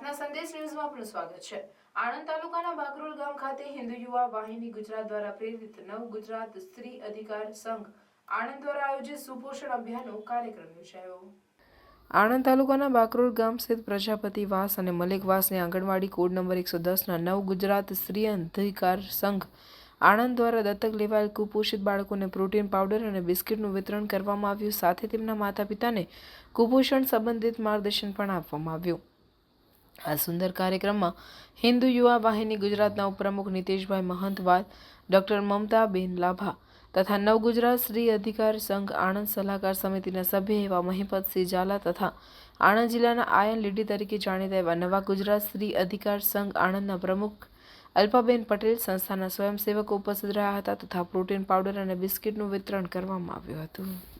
આપનું સ્વાગત છે. આણંદ તાલુકાના બાકરોલ ગામ ખાતે હિન્દુ યુવા વાહિની ગુજરાત દ્વારા પ્રેરિત નવ ગુજરાત સ્ત્રી અધિકાર સંઘ આણંદ દ્વારા આયોજિત સુપોષણ અભિયાનનો કાર્યક્રમ યોજાયો. આણંદ તાલુકાના બાકરોલ ગામ સ્થિત પ્રજાપતિ વાસ અને મલિકવાસની આંગણવાડી કોડ નંબર એકસો દસના નવ ગુજરાત સ્ત્રી અધિકાર સંઘ આણંદ દ્વારા દત્તક લેવાયેલ કુપોષિત બાળકોને પ્રોટીન પાવડર અને બિસ્કિટનું વિતરણ કરવામાં આવ્યું. સાથે તેમના માતા પિતાને કુપોષણ સંબંધિત માર્ગદર્શન પણ આપવામાં આવ્યું. આ સુંદર કાર્યક્રમમાં હિન્દુ યુવા વાહિની ગુજરાતના ઉપપ્રમુખ નીતિશભાઈ મહંતવાદ ડૉક્ટર મમતાબેન લાભા તથા નવ ગુજરાત સ્ત્રી અધિકાર સંઘ આણંદ સલાહકાર સમિતિના સભ્ય એવા મહિપતસિંહ ઝાલા તથા આણંદ જિલ્લાના આયન લીડી તરીકે જાણીતા એવા નવા ગુજરાત સ્ત્રી અધિકાર સંઘ આણંદના પ્રમુખ અલ્પાબેન પટેલ સંસ્થાના સ્વયંસેવકો ઉપસ્થિત રહ્યા હતા તથા પ્રોટીન પાવડર અને બિસ્કિટનું વિતરણ કરવામાં આવ્યું હતું.